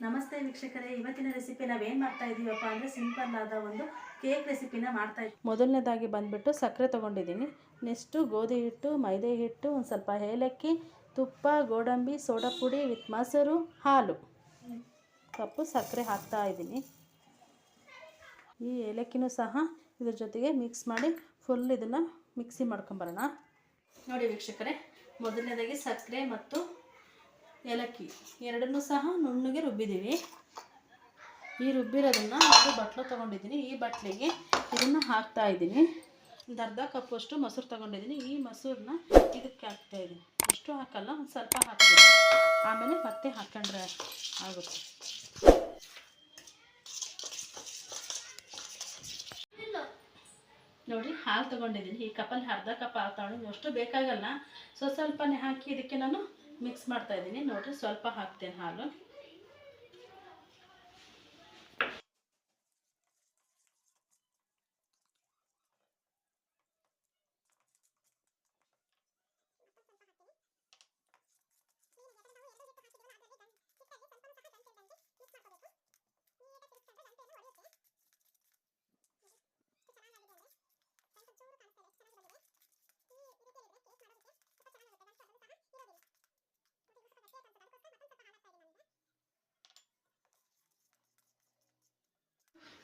ನಮಸ್ತೆ ವೀಕ್ಷಕರೇ, ಇವತ್ತಿನ ರೆಸಿಪಿ ನಾವೇನು ಮಾಡ್ತಾ ಇದ್ದೀವಪ್ಪ ಅಂದರೆ ಸಿಂಪಲ್ ಆದ ಒಂದು ಕೇಕ್ ರೆಸಿಪಿನ ಮಾಡ್ತಾ ಇದ್ದೀವಿ ಮೊದಲನೇದಾಗಿ ಬಂದುಬಿಟ್ಟು ಸಕ್ಕರೆ ತೊಗೊಂಡಿದ್ದೀನಿ. ನೆಕ್ಸ್ಟು ಗೋಧಿ ಹಿಟ್ಟು, ಮೈದೆ ಹಿಟ್ಟು, ಒಂದು ಸ್ವಲ್ಪ ಏಲಕ್ಕಿ, ತುಪ್ಪ, ಗೋಡಂಬಿ, ಸೋಡಾ ಪುಡಿ ವಿತ್ ಮೊಸರು, ಹಾಲು. ಕಪ್ಪು ಸಕ್ಕರೆ ಹಾಕ್ತಾ ಇದ್ದೀನಿ ಈ ಏಲಕ್ಕಿನೂ ಸಹ ಇದ್ರ ಜೊತೆಗೆ ಮಿಕ್ಸ್ ಮಾಡಿ ಫುಲ್ ಇದನ್ನು ಮಿಕ್ಸಿ ಮಾಡ್ಕೊಂಬರೋಣ ನೋಡಿ ವೀಕ್ಷಕರೇ, ಮೊದಲನೇದಾಗಿ ಸಕ್ಕರೆ ಮತ್ತು ಏಲಕ್ಕಿ. ಎರಡನ್ನೂ ಸಹ ನುಣ್ಣಗೆ ರುಬ್ಬಿದ್ದೀವಿ. ಈ ರುಬ್ಬಿರೋದನ್ನು ಒಂದು ಬಟ್ಲು ತೊಗೊಂಡಿದ್ದೀನಿ. ಈ ಬಟ್ಲಿಗೆ ಇದನ್ನು ಹಾಕ್ತಾ ಇದ್ದೀನಿ. ಒಂದು ಅರ್ಧ ಕಪ್ಪಷ್ಟು ಮೊಸರು ತೊಗೊಂಡಿದ್ದೀನಿ. ಈ ಮೊಸರನ್ನ ಇದಕ್ಕೆ ಹಾಕ್ತಾ ಇದ್ದೀನಿ. ಅಷ್ಟು ಹಾಕಲ್ಲ, ಒಂದು ಸ್ವಲ್ಪ ಹಾಕ್ತೀನಿ. ಆಮೇಲೆ ಮತ್ತೆ ಹಾಕೊಂಡ್ರೆ ಆಗುತ್ತೆ. ನೋಡಿ, ಹಾಲು ತೊಗೊಂಡಿದ್ದೀನಿ. ಈ ಕಪ್ಪಲ್ಲಿ ಅರ್ಧ ಕಪ್ ಹಾಲು ತೊಗೊಂಡು ಅಷ್ಟು ಬೇಕಾಗಲ್ಲ. ಸೊ, ಸ್ವಲ್ಪನೇ ಹಾಕಿ ಇದಕ್ಕೆ ನಾನು ಮಿಕ್ಸ್ ಮಾಡ್ತಾ ಇದ್ದೀನಿ. ನೋಡಿರಿ ಸ್ವಲ್ಪ ಹಾಕ್ತೇನೆ ಹಾಲು.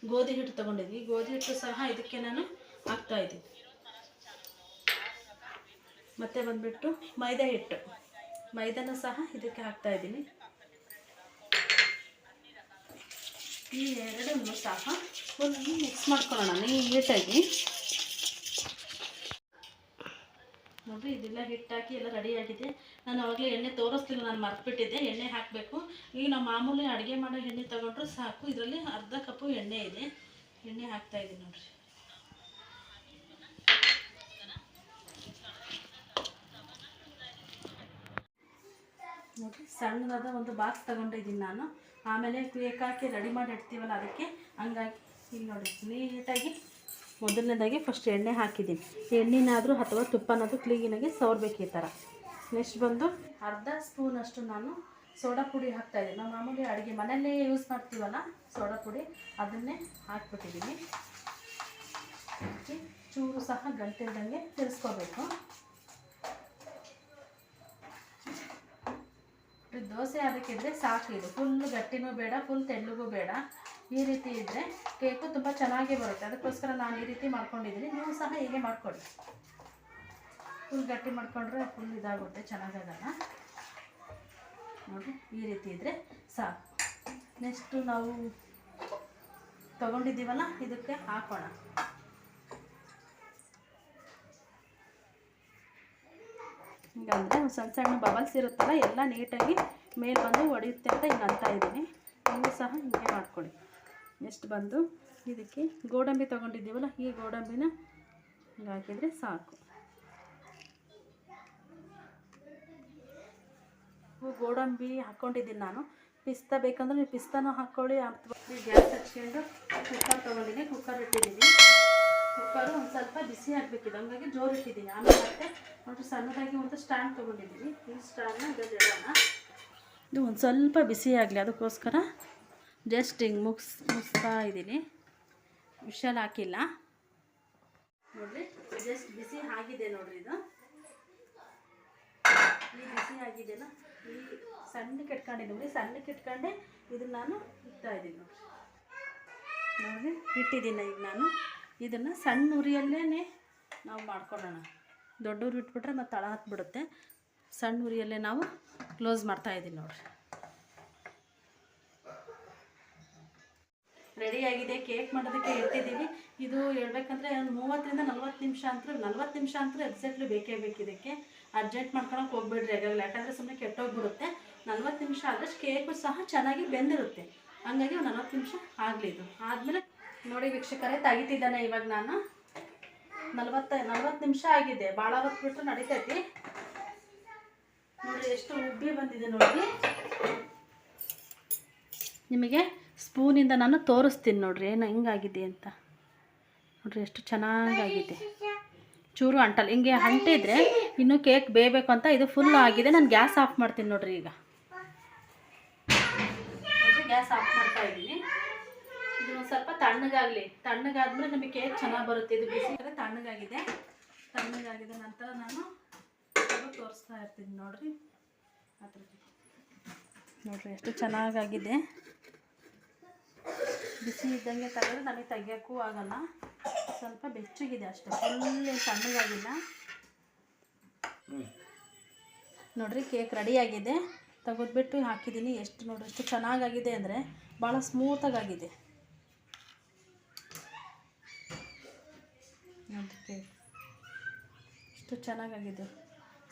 ಗೋಧಿ ಹಿಟ್ಟು ತಗೊಂಡಿದ್ವಿ. ಗೋಧಿ ಹಿಟ್ಟು ಸಹ ಇದಕ್ಕೆ ನಾನು ಹಾಕ್ತಾ ಇದ್ದೀನಿ. ಮತ್ತೆ ಬಂದ್ಬಿಟ್ಟು ಮೈದಾ ಹಿಟ್ಟು. ಮೈದಾನ ಸಹ ಇದಕ್ಕೆ ಹಾಕ್ತಾ ಇದ್ದೀನಿ. ಈ ಎರಡನ್ನು ಸಹ ಫುಲ್ ಮಿಕ್ಸ್ ಮಾಡ್ಕೊಳ್ಳೋಣ ನೀಟಾಗಿ ನೋಡಿರಿ ಇದೆಲ್ಲ ಹಿಟ್ಟಾಕಿ ಎಲ್ಲ ರೆಡಿ ಆಗಿದೆ. ನಾನು ಅವಾಗಲೇ ಎಣ್ಣೆ ತೋರಿಸ್ತಿಲ್ಲ, ನಾನು ಮರ್ತ್ಬಿಟ್ಟಿದ್ದೆ. ಎಣ್ಣೆ ಹಾಕಬೇಕು. ಈಗ ನಾವು ಮಾಮೂಲಿ ಅಡುಗೆ ಮಾಡೋ ಎಣ್ಣೆ ತೊಗೊಂಡ್ರೆ ಸಾಕು. ಇದರಲ್ಲಿ ಅರ್ಧ ಕಪ್ಪು ಎಣ್ಣೆ ಇದೆ. ಎಣ್ಣೆ ಹಾಕ್ತಾ ಇದ್ದೀನಿ ನೋಡಿರಿ. ನೋಡಿ ಸಣ್ಣದಾದ ಒಂದು ಬಾಕ್ಸ್ ತಗೊಂಡಿದ್ದೀನಿ ನಾನು. ಆಮೇಲೆ ಕೇಕ್ ಹಾಕಿ ರೆಡಿ ಮಾಡಿ ಇಡ್ತೀವಲ್ಲ ಅದಕ್ಕೆ. ಹಂಗಾಗಿ ಇಲ್ಲಿ ನೋಡಿ ನೀಟಾಗಿ ಮೊದಲನೇದಾಗಿ ಫಸ್ಟ್ ಎಣ್ಣೆ ಹಾಕಿದ್ದೀನಿ. ಎಣ್ಣೆನಾದರೂ ಅಥವಾ ತುಪ್ಪನಾದರೂ ಕ್ಲೀನಾಗಿ ಸವರ್ಬೇಕು ಈ ಥರ ನೆಕ್ಸ್ಟ್ ಬಂದು ಅರ್ಧ ಸ್ಪೂನಷ್ಟು ನಾನು ಸೋಡಾ ಪುಡಿ ಹಾಕ್ತಾಯಿದ್ದೀನಿ ನಾವು ಮಾಮೂಲಿ ಅಡುಗೆ ಮನೆಯಲ್ಲೇ ಯೂಸ್ ಮಾಡ್ತೀವಲ್ಲ ಸೋಡಾ ಪುಡಿ, ಅದನ್ನೇ ಹಾಕ್ಬಿಟ್ಟಿದ್ದೀನಿ. ಹಾಕಿ ಚೂರು ಸಹ ಗಂಟಿಲ್ದಂಗೆ ತಿರ್ಸ್ಕೋಬೇಕು. ಇದು ದೋಸೆ ಅದಕ್ಕಿದ್ರೆ ಸಾಕು ಇದು. ಫುಲ್ ಗಟ್ಟಿನೂ ಬೇಡ ಫುಲ್ ತೆಳ್ಳಗೂ ಬೇಡ. ಈ ರೀತಿ ಇದ್ದರೆ ಕೇಕು ತುಂಬ ಚೆನ್ನಾಗಿ ಬರುತ್ತೆ. ಅದಕ್ಕೋಸ್ಕರ ನಾನು ಈ ರೀತಿ ಮಾಡ್ಕೊಂಡಿದ್ದೀನಿ. ನೀವು ಸಹ ಹೀಗೆ ಮಾಡ್ಕೊಳ್ಳಿ. ಫುಲ್ ಗಟ್ಟಿ ಮಾಡ್ಕೊಂಡ್ರೆ ಫುಲ್ ಇದಾಗುತ್ತೆ ಚೆನ್ನಾಗಾಗಲ್ಲ ನೋಡಿ ಈ ರೀತಿ ಇದ್ದರೆ ಸಾಕು. ನೆಕ್ಸ್ಟು ನಾವು ತಗೊಂಡಿದ್ದೀವಲ್ಲ, ಇದಕ್ಕೆ ಹಾಕೋಣ. ಹಿಂಗಂದರೆ ಒಂದು ಸಣ್ಣ ಸಣ್ಣ ಬಬಲ್ಸ್ ಇರುತ್ತಲ್ಲ, ಎಲ್ಲ ನೀಟಾಗಿ ಮೇಲೆ ಬಂದು ಹೊಡೆಯುತ್ತೆ ಅಂತ ಹಿಂಗೆ ಅಂತ ಇದ್ದೀನಿ. ನೀವು ಸಹ ಹೀಗೆ ಮಾಡ್ಕೊಳ್ಳಿ. ನೆಕ್ಸ್ಟ್ ಬಂದು ಇದಕ್ಕೆ ಗೋಡಂಬಿ ತೊಗೊಂಡಿದ್ದೀವಲ್ಲ, ಈ ಗೋಡಂಬಿನ ಹಿಂಗೆ ಹಾಕಿದರೆ ಸಾಕು. ಗೋಡಂಬಿ ಹಾಕ್ಕೊಂಡಿದ್ದೀನಿ ನಾನು. ಪಿಸ್ತಾ ಬೇಕಂದ್ರೆ ನೀವು ಪಿಸ್ತಾನೂ ಹಾಕ್ಕೊಳ್ಳಿ ಅಥವಾ ಗ್ಯಾಸ್ ಹಚ್ಕೊಂಡು ಕುಕ್ಕರ್ ತೊಗೊಂಡಿದ್ದೀನಿ. ಕುಕ್ಕರ್ ಇಟ್ಟಿದ್ದೀನಿ. ಕುಕ್ಕರು ಒಂದು ಸ್ವಲ್ಪ ಬಿಸಿ ಆಗಬೇಕಿದೆ. ಹಂಗಾಗಿ ಜೋರು ಇಟ್ಟಿದ್ದೀನಿ. ಆಮೇಲೆ ಮತ್ತೆ ಒಂದು ಸಣ್ಣದಾಗಿ ಒಂದು ಸ್ಟ್ಯಾಂಡ್ ತೊಗೊಂಡಿದ್ದೀನಿ. ಈ ಸ್ಟ್ಯಾಂಡ್ನ ಇದ್ರಲ್ಲಿ ಇಡೋಣ ಇದು ಒಂದು ಸ್ವಲ್ಪ ಬಿಸಿ ಆಗಲಿ. ಅದಕ್ಕೋಸ್ಕರ ಜಸ್ಟ್ ಹಿಂಗೆ ಮುಗಿಸ್, ಮುಗಿಸ್ತಾ ಇದ್ದೀನಿ. ವಿಷಲ್ ಹಾಕಿಲ್ಲ. ನೋಡಿರಿ, ಜಸ್ಟ್ ಬಿಸಿ ಆಗಿದೆ ನೋಡಿರಿ ಇದು. ಈ ಬಿಸಿ ಆಗಿದೆಯಲ್ಲ ಈ ಸಣ್ಣಕ್ಕೆ ಇಟ್ಕೊಂಡಿದ್ದೀನಿ ನೋಡಿ. ಸಣ್ಣಕ್ಕೆ ಇಟ್ಕೊಂಡೆ ಇದನ್ನ ನಾನು ಇಡ್ತಾ ಇದ್ದೀನಿ ನೋಡಿರಿ. ನೋಡಿ ಇಟ್ಟಿದ್ದೀನಿ ಈಗ ನಾನು. ಇದನ್ನು ಸಣ್ಣ ಉರಿಯಲ್ಲೇ ನಾವು ಮಾಡ್ಕೊಳ್ಳೋಣ. ದೊಡ್ಡ ಉರಿ ಇಟ್ಬಿಟ್ರೆ ಮತ್ತೆ ತಳ ಹತ್ಬಿಡುತ್ತೆ. ಸಣ್ಣ ಉರಿಯಲ್ಲೇ ನಾವು ಕ್ಲೋಸ್ ಮಾಡ್ತಾಯಿದ್ದೀವಿ ನೋಡ್ರಿ. ರೆಡಿಯಾಗಿದೆ ಕೇಕ್ ಮಾಡೋದಕ್ಕೆ ಇಟ್ಟಿದ್ದೀವಿ. ಇದು ಹೇಳ್ಬೇಕಂದ್ರೆ ಒಂದು ಮೂವತ್ತರಿಂದ ನಲ್ವತ್ತು ನಿಮಿಷ ಅಂತೂ, ನಲ್ವತ್ತು ನಿಮಿಷ ಅಂತೂ ಎಕ್ಸಾಕ್ಟ್ಲಿ ಬೇಕೇ ಬೇಕು ಇದಕ್ಕೆ. ಅರ್ಜೆಂಟ್ ಮಾಡ್ಕೊಳಕ್ಕೆ ಹೋಗ್ಬಿಡ್ರಿ ಆಗಾಗಲ್ಲ ಯಾಕಂದರೆ ಸುಮ್ಮನೆ ಕೆಟ್ಟೋಗ್ಬಿಡುತ್ತೆ. ನಲ್ವತ್ತು ನಿಮಿಷ ಆದಷ್ಟು ಕೇಕು ಸಹ ಚೆನ್ನಾಗಿ ಬೆಂದಿರುತ್ತೆ. ಹಂಗಾಗಿ ಒಂದು ನಲ್ವತ್ತು ನಿಮಿಷ ಆಗಲಿ ಇದು. ಆದಮೇಲೆ ನೋಡಿ ವೀಕ್ಷಕರೇ, ತೆಗಿತಿದ್ದಾನೆ ಇವಾಗ ನಾನು. ನಲ್ವತ್ತ, ನಲ್ವತ್ತು ನಿಮಿಷ ಆಗಿದೆ. ಭಾಳ ಹೊತ್ತು ಬಿಟ್ಟು ನಡಿತೈತಿ. ನೋಡಿ ಎಷ್ಟು ಉಬ್ಬಿ ಬಂದಿದೆ ನೋಡಿ. ನಿಮಗೆ ಸ್ಪೂನಿಂದ ನಾನು ತೋರಿಸ್ತೀನಿ ನೋಡ್ರಿ, ಏನು ಹಿಂಗಾಗಿದೆ ಅಂತ. ನೋಡ್ರಿ ಎಷ್ಟು ಚೆನ್ನಾಗಾಗಿದೆ. ಚೂರು ಅಂಟಲ್ಲ, ಹಿಂಗೆ ಅಂಟಿದ್ರೆ ಇನ್ನು ಕೇಕ್ ಬೇಯಬೇಕು ಅಂತ ಇದು ಫುಲ್ ಆಗಿದೆ. ನಾನು ಗ್ಯಾಸ್ ಆಫ್ ಮಾಡ್ತೀನಿ ನೋಡ್ರಿ ಈಗ. ಗ್ಯಾಸ್ ಆಫ್ ಮಾಡ್ತಾ ಇದ್ದೀನಿ. ಸ್ವಲ್ಪ ತಣ್ಣಗಾಗಲಿ. ತಣ್ಣಗಾದ್ಮೇಲೆ ನಮಗೆ ಕೇಕ್ ಚೆನ್ನಾಗಿ ಬರುತ್ತೆ. ಇದು ಬಿಸಿ ಅಂದರೆ ತಣ್ಣಗಾಗಿದೆ. ತಣ್ಣಗಾಗಿದ ನಂತರ ನಾನು ತೋರಿಸ್ತಾ ಇರ್ತೀನಿ ನೋಡ್ರಿ. ಅದ್ರ ನೋಡ್ರಿ ಎಷ್ಟು ಚೆನ್ನಾಗಾಗಿದೆ. ಬಿಸಿ ಇದ್ದಂಗೆ ತೆಗೆದ್ರೆ ನಮಗೆ ತೆಗಿಯೋಕ್ಕೂ ಆಗಲ್ಲ. ಸ್ವಲ್ಪ ಬೆಚ್ಚಗಿದೆ ಅಷ್ಟೇ. ಫುಲ್ ತಣ್ಣಗಾಗಿಲ್ಲ. ನೋಡ್ರಿ ಕೇಕ್ ರೆಡಿಯಾಗಿದೆ ತೆಗೆದ್ಬಿಟ್ಟು ಹಾಕಿದ್ದೀನಿ ಎಷ್ಟು ನೋಡ್ರಿ, ಎಷ್ಟು ಚೆನ್ನಾಗಾಗಿದೆ ಅಂದರೆ ಭಾಳ ಸ್ಮೂತಾಗಿದೆ ನೋಡ್ರಿ ಕೇಕ್ ಎಷ್ಟು ಚೆನ್ನಾಗಾಗಿದೆ.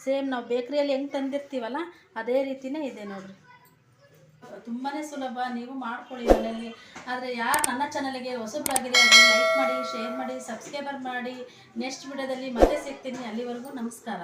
ಸೇಮ್ ನಾವು ಬೇಕ್ರಿಯಲ್ಲಿ ಹೆಂಗೆ ತಂದಿರ್ತೀವಲ್ಲ, ಅದೇ ರೀತಿಯೇ ಇದೆ ನೋಡಿರಿ. ತುಂಬಾ ಸುಲಭ, ನೀವು ಮಾಡ್ಕೊಳ್ಳಿ ಮನೆಯಲ್ಲಿ. ಆದರೆ ಯಾರು ನನ್ನ ಚಾನಲ್ಗೆ ಹೊಸಬ್ರಾಗಿದೆ ಅದನ್ನು ಲೈಕ್ ಮಾಡಿ ಶೇರ್ ಮಾಡಿ ಸಬ್ಸ್ಕ್ರೈಬರ್ ಮಾಡಿ ನೆಕ್ಸ್ಟ್ ವಿಡಿಯೋದಲ್ಲಿ ಮತ್ತೆ ಸಿಗ್ತೀನಿ. ಅಲ್ಲಿವರೆಗೂ ನಮಸ್ಕಾರ.